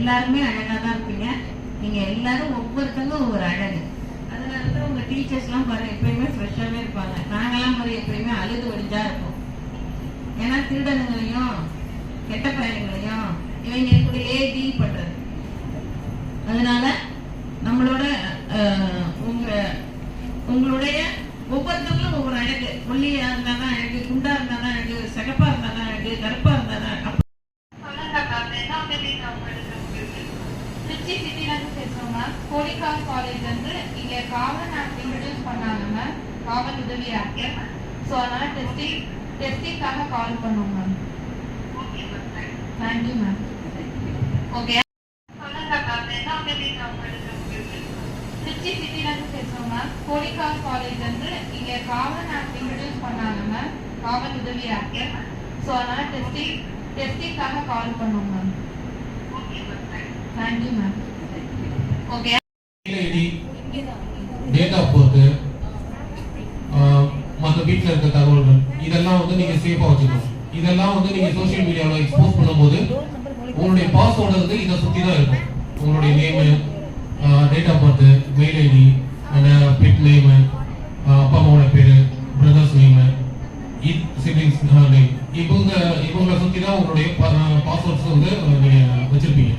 எல்லாருமே அழகாக தான் இருப்பீங்க. நீங்க எல்லாரும் ஒவ்வொருத்தங்க ஒவ்வொரு அழகு. அதனால தான் உங்க டீச்சர்ஸ்லாம் பாருங்க எப்பயுமே ஃப்ரெஷ்ஷாகவே இருப்பாங்க. நாங்களாம் பாரு எப்பயுமே அழுது வடிஞ்சா இருப்போம். ஏன்னா திருடனுங்களையும் கெட்ட பயணங்களையும் இவங்க கூடயே டீல் பண்றது. அதனால நம்மளோட அஹ், உங்க உங்களுடைய ஒவ்வொருத்தவங்களும் ஒவ்வொரு அழகு. ஒல்லியா இருந்தால் தான் அழகு குண்டாக இருந்தா தான் அழகு சிகப்பா இருந்தா தான் அழகு கருப்பா இருந்தா தான் அப்ப திருச்சி சிட்டில இருந்து பேசுறோம் மேம் கோடிக்கால் காலேஜ் வந்து இங்க காவல் ஆக்ட் இன்ட்ரடியூஸ் பண்ணாங்க மேம் காவல் உதவி ஆக்ட் ஸோ அதனால டெஸ்டிங் டெஸ்டிங்காக கால் பண்ணோம் ma'am thank you ma'am okay Trichy சிட்டில இருந்து பேசுறோம் மேம் கோடிக்கால் காலேஜ் வந்து இங்க காவல் ஆக்ட் இன்ட்ரடியூஸ் பண்ணாங்க மேம் காவல் உதவி ஆக்ட் ஸோ அதனால டெஸ்டிங் டெஸ்டிங்காக கால் பண்ணோம் ma'am thank you ma'am okay ID date of birth மற்ற வீட்டில் இருக்க தகவல்கள் இதெல்லாம் வந்து நீங்க சேஃபாக வச்சுக்கணும். இதெல்லாம் வந்து நீங்க சோஷியல் மீடியாவில் எக்ஸ்போஸ் பண்ணும்போது உங்களுடைய பாஸ்வேர்டு வந்து இதை சுற்றி தான் இருக்கும். உங்களுடைய name date of birth mail ID pet name அப்பா அம்மாவோட பேரு பிரதர்ஸ் நேமு சிப்ளிங்ஸ் நேம் இவங்க இவங்களை சுற்றி தான் உங்களுடைய uh, பாஸ்வேர்ட்ஸ் வந்து uh, அஹ், வச்சுருப்பீங்க.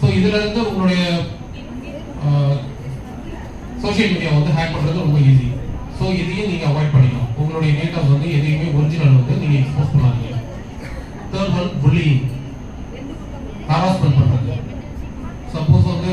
ஸோ இதுல இருந்து உங்களுடைய சோஷியல் மீடியா வந்து ஹேக் பண்ணுறது ரொம்ப ஈஸி ஸோ இதையும் நீங்கள் அவாய்ட் பண்ணிக்கணும். உங்களுடைய டேட்டாஸ் வந்து எதையுமே ஒரிஜினல் வந்து நீங்கள் எக்ஸ்போஸ் பண்ணாதீங்க. தேர்ட் ஒன் புள்ளி ஹராஸ்மெண்ட் பண்ணுறது சப்போஸ் வந்து